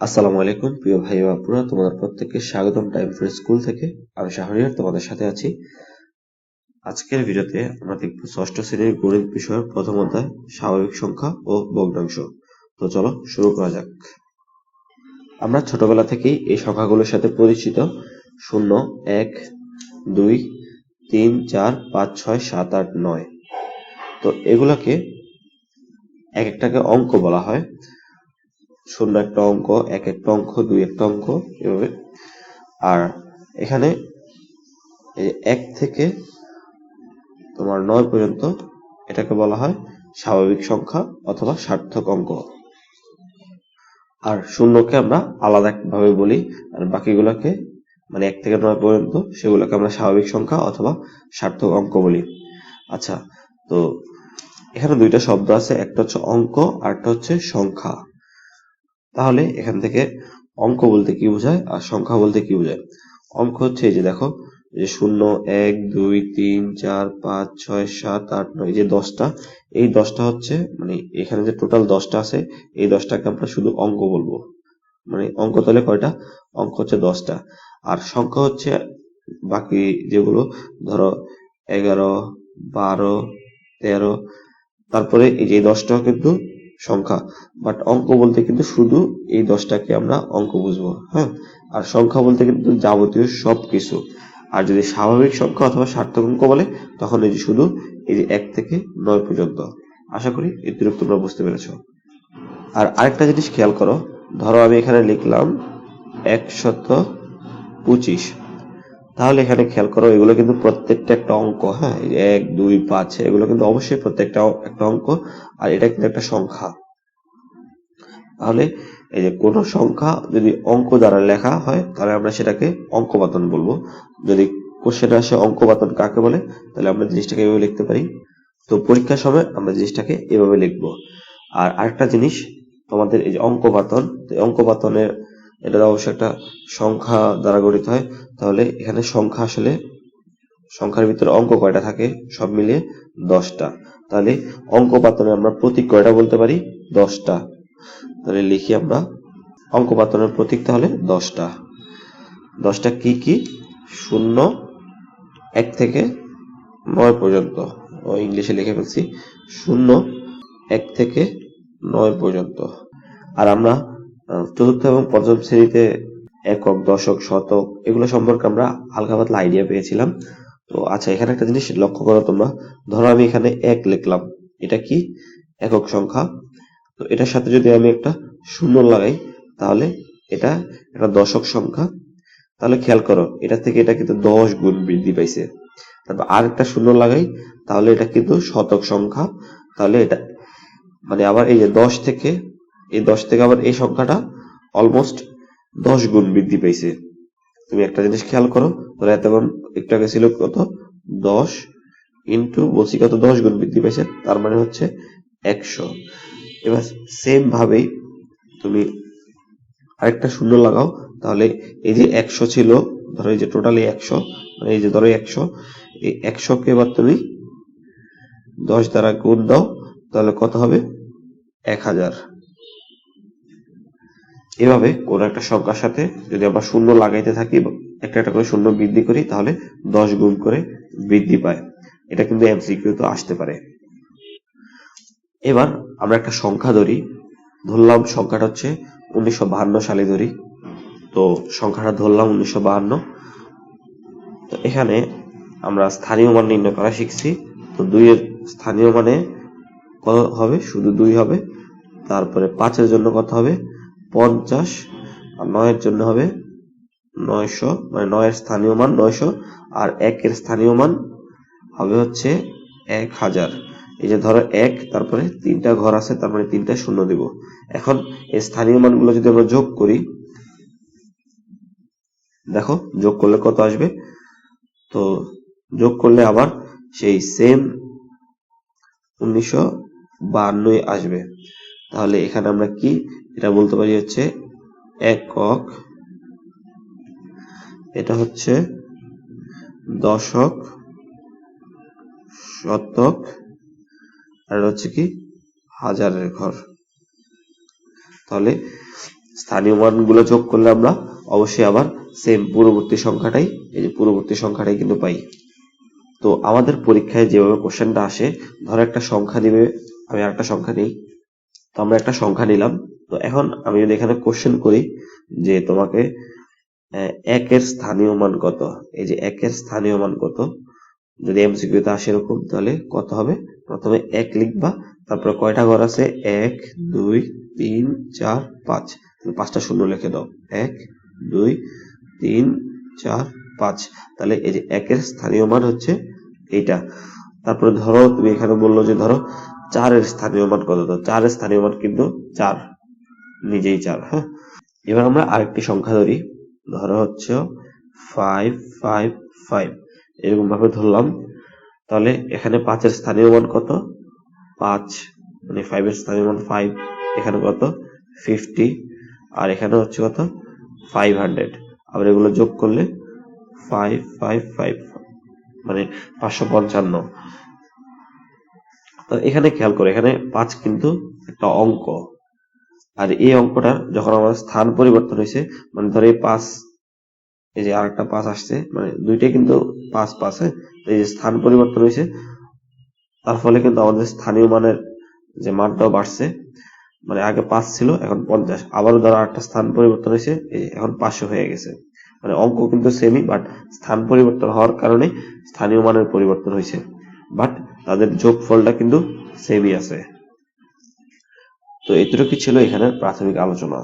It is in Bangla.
আসসালামু আলাইকুম, প্রিয় ভাই ও আপুরা। তোমাদের প্রত্যেককে স্বাগতম টাইম ফর স্কুল থেকে। আমি শাহরিয়ার, তোমাদের সাথে আছি। আজকের ভিডিওতে আমরা দেখব ষষ্ঠ শ্রেণির গণিত বিষয়ের প্রথম অধ্যায়, স্বাভাবিক সংখ্যা ও ভগ্নাংশ। তো চলো শুরু করা যাক। আমরা ছোটবেলা থেকেই এই সংখ্যাগুলোর সাথে পরিচিত। শূন্য, এক, দুই, তিন, চার, পাঁচ, ছয়, সাত, আট, নয়। তো এগুলাকে এক একটাকে অঙ্ক বলা হয়। শূন্য একটা অঙ্ক, এক একটা অঙ্ক, দুই একটা অঙ্ক, এভাবে। আর এখানে এক থেকে তোমার নয় পর্যন্ত এটাকে বলা হয় স্বাভাবিক সংখ্যা অথবা সার্থক অঙ্ক। আর শূন্যকে আমরা আলাদা ভাবে বলি, আর বাকিগুলোকে মানে এক থেকে নয় পর্যন্ত সেগুলোকে আমরা স্বাভাবিক সংখ্যা অথবা সার্থক অঙ্ক বলি। আচ্ছা তো এখানে দুইটা শব্দ আছে, একটা হচ্ছে অঙ্ক আর একটা হচ্ছে সংখ্যা। তাহলে এখান থেকে অঙ্ক বলতে কি বোঝায় আর সংখ্যা বলতে কি বোঝায়? অঙ্ক হচ্ছে এই যে দেখো যে শূন্য, এক, দুই, তিন, চার, পাঁচ, ছয়, সাত, আট, নয় যে দশটা, এই দশটা হচ্ছে মানে এখানে যে টোটাল দশটা আছে, এই দশটাকে আমরা শুধু অঙ্ক বলব। মানে অঙ্ক তাহলে কয়টা? অঙ্ক হচ্ছে দশটা। আর সংখ্যা হচ্ছে বাকি যেগুলো, ধরো এগারো, বারো, তেরো, তারপরে এই যে দশটাও কিন্তু সংখ্যা। বাট অঙ্ক বলতে কিন্তু শুধু এই দশটাকে আমরা অঙ্ক বুঝব হ্যাঁ? আর সংখ্যা বলতে কিন্তু যাবতীয় সব কিছু আর যদি স্বাভাবিক সংখ্যা অথবা সার্থক অঙ্ক বলে, তখন এই যে শুধু এই যে এক থেকে নয় পর্যন্ত। আশা করি এতটুকু তোমরা বুঝতে পেরেছ। আর আরেকটা জিনিস খেয়াল করো, ধরো আমি এখানে লিখলাম একশত পঁচিশ। তাহলে এখানে খেয়াল করো, এগুলো কিন্তু প্রত্যেকটা একটা অঙ্ক হ্যাঁ? এক, দুই, পাঁচ, এগুলো কিন্তু অবশ্যই প্রত্যেকটা একটা অঙ্ক, আর এটা কিন্তু একটা সংখ্যা। তাহলে এই যে কোনো সংখ্যা যদি অঙ্ক দ্বারা লেখা হয়, তাহলে আমরা সেটাকে অঙ্কবাতন বলব। যদি কোশ্চেন আসে অঙ্কবাতন কাকে বলে, তাহলে আমরা জিনিসটাকে এভাবে লিখতে পারি। তো পরীক্ষার সময় আমরা জিনিসটাকে এভাবে লিখব। আর আরেকটা জিনিস, তোমাদের এই যে অঙ্কবাতন অঙ্কবাতনের এটা অবশ্যই একটা সংখ্যা দ্বারা গঠিত হয়। তাহলে এখানে সংখ্যা আসলে সংখ্যার ভিতরে অঙ্ক কয়টা থাকে? সব মিলিয়ে দশটা। তাহলে অঙ্ক পাতনে আমরা প্রতীক কয়টা বলতে পারি? দশটা। তাহলে লিখি আমরা অঙ্ক পাতনের প্রতীক তাহলে দশটা। দশটা কি কি? শূন্য, এক থেকে নয় পর্যন্ত। ও ইংলিশে লিখে ফেলছি। শূন্য, এক থেকে নয় পর্যন্ত। আর আমরা চতুর্থ এবং পঞ্চম শ্রেণীতে একক, দশক, শতক, এগুলো সম্পর্কে আমরা হালকা পাতলা আইডিয়া পেয়েছিলাম। তো আচ্ছা এখানে একটা জিনিস লক্ষ্য করো তোমরা। ধরো আমি এখানে এক লিখলাম। এটা কি? একক সংখ্যা। তো এটার সাথে যদি আমি একটা শূন্য লাগাই, তাহলে এটা একটা দশক সংখ্যা। তাহলে খেয়াল করো, এটা থেকে এটা কিন্তু দশ গুণ বৃদ্ধি পাইছে। তারপর আর একটা শূন্য লাগাই, তাহলে এটা কিন্তু শতক সংখ্যা। তাহলে এটা মানে আবার এই যে দশ থেকে, এই দশ থেকে আবার এই সংখ্যাটা অলমোস্ট দশ গুণ বৃদ্ধি পাইছে তুমি একটা জিনিস খেয়াল করো, ধরো এতক্ষণ একটু আগে ছিল কত? দশ ইন্টু বলছি কত? দশ গুণ বৃদ্ধি পাইছে তার মানে হচ্ছে একশো। এবার সেম ভাবেই তুমি আরেকটা শূন্য লাগাও, তাহলে এই যে একশো ছিল, ধরো এই যে টোটালি একশো মানে এই যে ধরো একশো, এই একশোকে এবার তুমি দশ দ্বারা গুণ দাও, তাহলে কত হবে? এক হাজার। এভাবে কোন একটা সংখ্যার সাথে যদি আমরা শূন্য লাগাইতে থাকি একটা একটা করে শূন্য বৃদ্ধি করি, তাহলে দশ গুণ করে বৃদ্ধি পায়। এটা কিন্তু এমসিকিউ তো আসতে পারে। এবার আমরা একটা সংখ্যা ধরি। ধরলাম সংখ্যাটা হচ্ছে উনিশশো সালে ধরি। তো সংখ্যাটা ধরলাম উনিশশো তো এখানে আমরা স্থানীয় মান নির্ণয় করা শিখছি। তো দুইয়ের স্থানীয় মানে কত হবে? শুধু দুই হবে। তারপরে পাঁচের জন্য কত হবে? পঞ্চাশ, আর নয়ের জন্য হবে নয়শো মানে নয়ের স্থানীয় মান নয়শো, আর একের স্থানীয় মান হবে হচ্ছে এক হাজার। এই যে ধরো এক, তারপরে তিনটা ঘর আছে, তার মানে তিনটা শূন্য দিব। এখন এই স্থানীয় মানগুলো যদি আমরা যোগ করি, দেখো, যোগ করলে কত আসবে? তো যোগ করলে আবার সেই সেম উনিশশো আসবে। তাহলে এখানে আমরা কি এটা বলতে পারি হচ্ছে একক। এটা হচ্ছে দশক, শতক, আর হচ্ছে কি হাজারের ঘর। তাহলে স্থানীয় মানগুলো যোগ করলে আমরা অবশ্যই আবার সেম পূর্ববর্তী সংখ্যাটাই, এই যে পূর্ববর্তী সংখ্যাটাই কিন্তু পাই। তো আমাদের পরীক্ষায় যেভাবে কোশ্চেনটা আসে, ধরো একটা সংখ্যা দিবে আমি আরেকটা সংখ্যা নিই। তো আমরা একটা সংখ্যা নিলাম তো এখন আমি যদি এখানে কোশ্চেন করি যে তোমাকে একের স্থানীয় মান কত? এই যে একের স্থানীয় মান কত? যদি এমসিকিউতে আসে এরকম, তাহলে কত হবে? প্রথমে এক লিখবা, তারপরে কয়টা ঘর আছে? এক, দুই, তিন, চার, পাঁচ। পাঁচটা শূন্য লিখে দাও। এক, দুই, তিন, চার, পাঁচ। তাহলে এই যে একের স্থানীয় মান হচ্ছে এইটা। তারপরে ধরো, তুমি এখানে বলল যে ধরো, চারের স্থানীয় মান কত? তো চারের স্থানীয় মান কিন্তু চার। নিজেই চার হ্যাঁ? এবার আমরা আরেকটি সংখ্যা ধরি। ধরো হচ্ছে ফাইভ ফাইভ ফাইভ এরকম ভাবে ধরলাম। তাহলে এখানে পাঁচের স্থানীয় মান কত? পাঁচ। মানে ফাইভের স্থানীয় মান ফাইভ এখানে কত? ফিফটি আর এখানে হচ্ছে কত? ফাইভ হান্ড্রেড আবার এগুলো যোগ করলে ফাইভ ফাইভ ফাইভ মানে পাঁচশো পঞ্চান্ন। তো এখানে খেয়াল করো, এখানে পাঁচ কিন্তু একটা অঙ্ক। আর এই অঙ্কটার যখন আমার স্থান পরিবর্তন হয়েছে মানে ধরো এই পাঁচ, এই যে আরেকটা পাঁচ আসছে মানে দুইটাই কিন্তু পাঁচ পাঁচ হ্যাঁ? এই যে স্থান পরিবর্তন হয়েছে, তার ফলে কিন্তু আমাদের স্থানীয় মানের যে মানটাও বাড়ছে। মানে আগে পাঁচ ছিল, এখন পঞ্চাশ। আবারও ধরো আরেকটা স্থান পরিবর্তন হয়েছে এখন পাঁচশো হয়ে গেছে। মানে অঙ্ক কিন্তু সেমই বাট স্থান পরিবর্তন হওয়ার কারণে স্থানীয় মানের পরিবর্তন হয়েছে। বাট তাদের যোগফলটা কিন্তু সেমই আছে। তো এতটুকু ছিল এখানের প্রাথমিক আলোচনা?